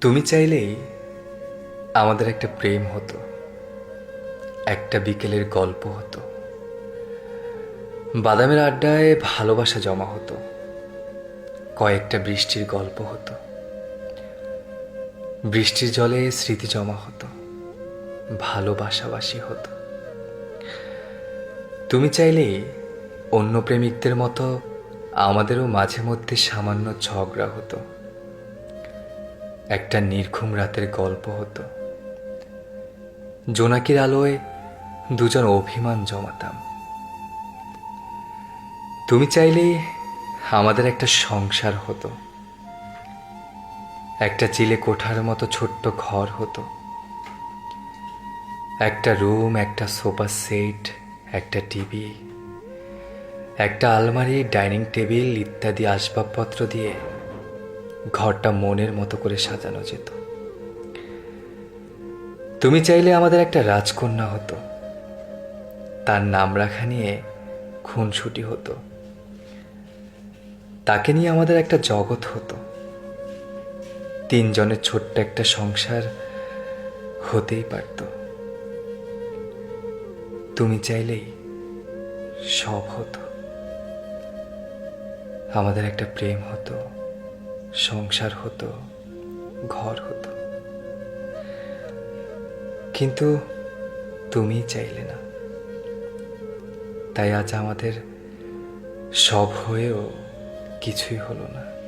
তুমি চাইলেই আমাদের একটা প্রেম হতো, একটা বিকেলের গল্প হতো। বাদামের আড্ডায় ভালোবাসা জমা হতো, কয়েকটা বৃষ্টির গল্প হতো। বৃষ্টির জলে স্মৃতি জমা হতো, ভালোবাসাবাসি হতো। তুমি চাইলেই অন্য প্রেমিকদের মতো আমাদেরও মাঝে মধ্যে সামান্য ঝগড়া হতো। একটা নির্ঘুম রাতের গল্প হতো। জোনাকির আলোয় দুজন অভিমান জমাতাম। তুমি চাইলেই আমাদের একটা সংসার হতো। একটা চিলে কোঠার মতো ছোট্ট ঘর হতো। একটা রুম, একটা সোফা সেট, একটা টিভি, একটা আলমারি, ডাইনিং টেবিল ইত্যাদি আসবাবপত্র দিয়ে ঘরটা মনের মতো করে সাজানো যেত। তুমি চাইলে আমাদের একটা রাজকন্যা হতো। তার নাম রাখা নিয়ে খুনসুটি হতো। তাকে নিয়ে আমাদের একটা জগৎ হতো। তিনজনের ছোট্ট একটা সংসার হতেই পারত। তুমি চাইলেই সব হতো। আমাদের একটা প্রেম হতো। সংসার হতো, ঘর হতো। কিন্তু তুমি চাইলে না। তাই আজ আমাদের সব হয়েও কিছুই হলো না।